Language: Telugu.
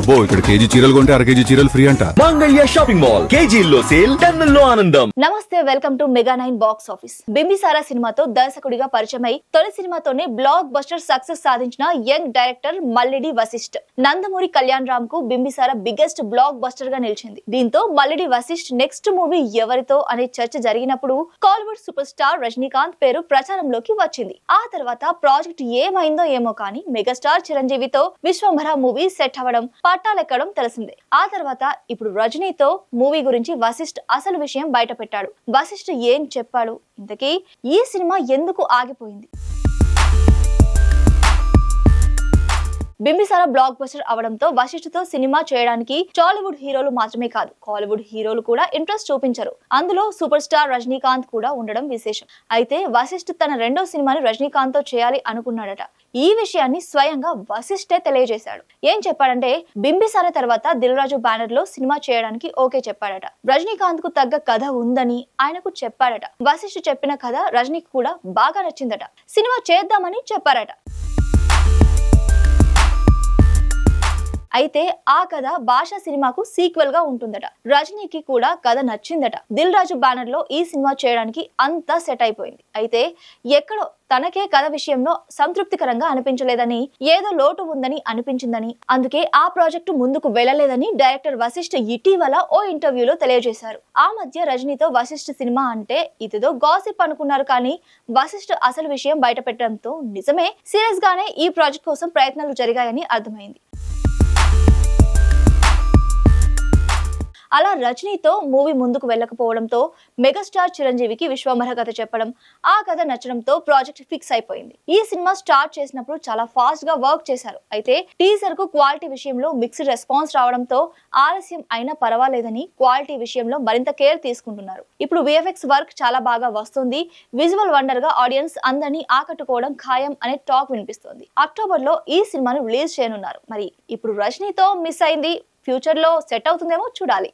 అబ్బో ఇక్కడ కేజీ చీరలు కొంటే అర కేజీ చీరలు ఫ్రీ అంట. Mangalya shopping mall. కేజీల్లో సేల్ టన్నుల్లో ఆనందం. నమస్తే welcome to mega nine box office. Bimbisara సినిమాతో దర్శకుడిగా పరిచయమై తొలి సినిమాతోనే బ్లాక్ బస్టర్ సక్సెస్ సాధించిన యంగ్ డైరెక్టర్ మల్లిడి వశిష్ఠ్. నందమూరి కళ్యాణ్ రామ్కు బింబిసారా బిగ్గెస్ట్ బ్లాక్ బస్టర్గా నిలిచింది. దీంతో మల్లిడి వశిష్ఠ్ నెక్స్ట్ మూవీ ఎవరితో అనే చర్చ జరిగినప్పుడు కాలీవుడ్ సూపర్ స్టార్ రజనీకాంత్ పేరు ప్రచారంలోకి వచ్చింది. ఆ తర్వాత ప్రాజెక్ట్ ఏమైందో ఏమో కానీ మెగాస్టార్ చిరంజీవితో విశ్వంభర మూవీ సెట్ అవ్వడం పట్టాలెక్కడం తెలిసిందే. ఆ తర్వాత ఇప్పుడు రజనీతో మూవీ గురించి వశిష్ఠ్ అసలు విషయం బయట పెట్టాడు వశిష్ఠ్ ఏం చెప్పాడు? ఇంతకీ ఈ సినిమా ఎందుకు ఆగిపోయింది? బింబిసార బ్లాక్ బస్టర్ అవడంతో వశిష్ఠతో సినిమా చేయడానికి టాలీవుడ్ హీరోలు మాత్రమే కాదు కాలీవుడ్ హీరోలు కూడా ఇంట్రెస్ట్ చూపించారు. అందులో సూపర్ స్టార్ రజనీకాంత్ కూడా ఉండడం విశేషం. అయితే వశిష్ఠ్ తన రెండో సినిమాని రజనీకాంత్తో చేయాలి అనుకున్నాడట. ఈ విషయాన్ని స్వయంగా వశిష్ఠే తెలియజేశాడు. ఏం చెప్పాడంటే బింబిసార తర్వాత దిల్ రాజు బ్యానర్లో సినిమా చేయడానికి ఓకే చెప్పాడట. రజనీకాంత్కు తగ్గ కథ ఉందని ఆయనకు చెప్పాడట. వశిష్ఠ్ చెప్పిన కథ రజనీకి కూడా బాగా నచ్చిందట. సినిమా చేద్దామని చెప్పారట. అయితే ఆ కథ భాష సినిమాకు సీక్వెల్గా ఉంటుందట. రజనీకి కూడా కథ నచ్చిందట. దిల్ రాజు బ్యానర్లో ఈ సినిమా చేయడానికి అంతా సెట్ అయిపోయింది. అయితే ఎక్కడో తనకే కథ విషయంలో సంతృప్తికరంగా అనిపించలేదని ఏదో లోటు ఉందని అనిపించిందని అందుకే ఆ ప్రాజెక్టు ముందుకు వెళ్ళలేదని డైరెక్టర్ వశిష్ఠ ఇటీవల ఓ ఇంటర్వ్యూలో తెలియజేశారు. ఆ మధ్య రజనీతో వశిష్ఠ సినిమా అంటే ఇదిదో గాసిప్ అనుకున్నారు కానీ వశిష్ఠ అసలు విషయం బయట పెట్టడంతో నిజమే సీరియస్ గానే ఈ ప్రాజెక్ట్ కోసం ప్రయత్నాలు జరిగాయని అర్థమైంది. అలా రజనీతో మూవీ ముందుకు వెళ్ళకపోవడంతో మెగాస్టార్ చిరంజీవికి విశ్వమర్హ కథ చెప్పడం ఆ కథ నచ్చడంతో ప్రాజెక్ట్ ఫిక్స్ అయిపోయింది. ఈ సినిమా స్టార్ట్ చేసినప్పుడు చాలా ఫాస్ట్గా వర్క్ చేశారు. అయితే టీజర్కు క్వాలిటీ విషయంలో మిక్స్డ్ రెస్పాన్స్ రావడంతో ఆలస్యం అయినా పర్వాలేదని క్వాలిటీ విషయంలో మరింత కేర్ తీసుకుంటున్నారు. ఇప్పుడు విఎఫ్ఎక్స్ వర్క్ చాలా బాగా వస్తుంది. విజువల్ వండర్గా ఆడియన్స్ అందరినీ ఆకట్టుకోవడం ఖాయం అనే టాక్ వినిపిస్తోంది. అక్టోబర్లో ఈ సినిమాను రిలీజ్ చేయనున్నారు. మరి ఇప్పుడు రజనీతో మిస్ అయింది. ఫ్యూచర్లో సెట్ అవుతుందేమో చూడాలి.